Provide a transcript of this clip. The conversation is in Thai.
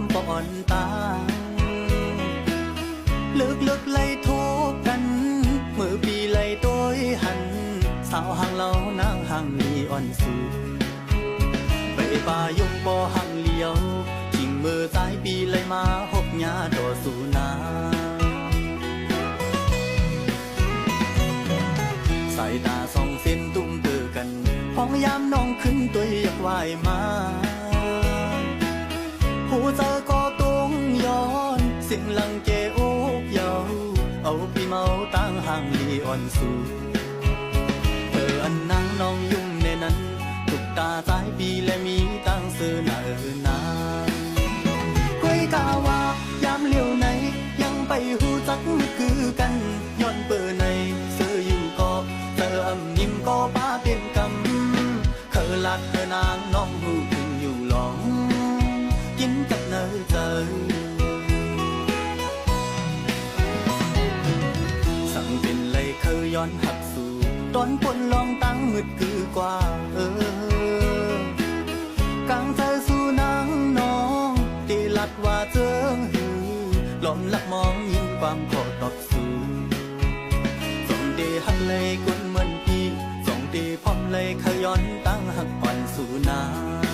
ำปอนตาลิกลิกไล่ทุกกัน มือปีไล่ตัวหัน สาวห่างเรานางห่างมีอ่อนสูไปป่ายกบ่อห่างเลี้ยวทิ้งมือซ้ายปีไล่มาหกหญ้าต่อสู่นาสายตาสองเส้นตุ้มเตือกันห้องยามน้องขึ้นตัวอยากว่ายมา เสียงลังเกโอกเยาเอาพี่เมาตั้งห่างลีอ่อนสูเธออันนั่งน้องยุ่งในนั้นตุกตาสายปีและมีตั้งเสือหนาเออนาก้อยกาว่ายามเลี้ยวไหน ยังไปหูจักคือกันย้อนเปิดในเสืออยู่ก็เธออำนิ่มก็ป้าเป็นกำเคอหลัดเธอนาง ย้อนหักสู่ตอนปนลองตั้งมืดคือกว่าเออกลางใจสู่นางน้องตีลัดว่าเจิงหือหลอมลักมองยิ่งความขอตอบสู่สองเดหักเลยกุนเหมือนพี่สองเดพร้อมเลยเคยย้อนตั้งหักอ่อนสู่นาง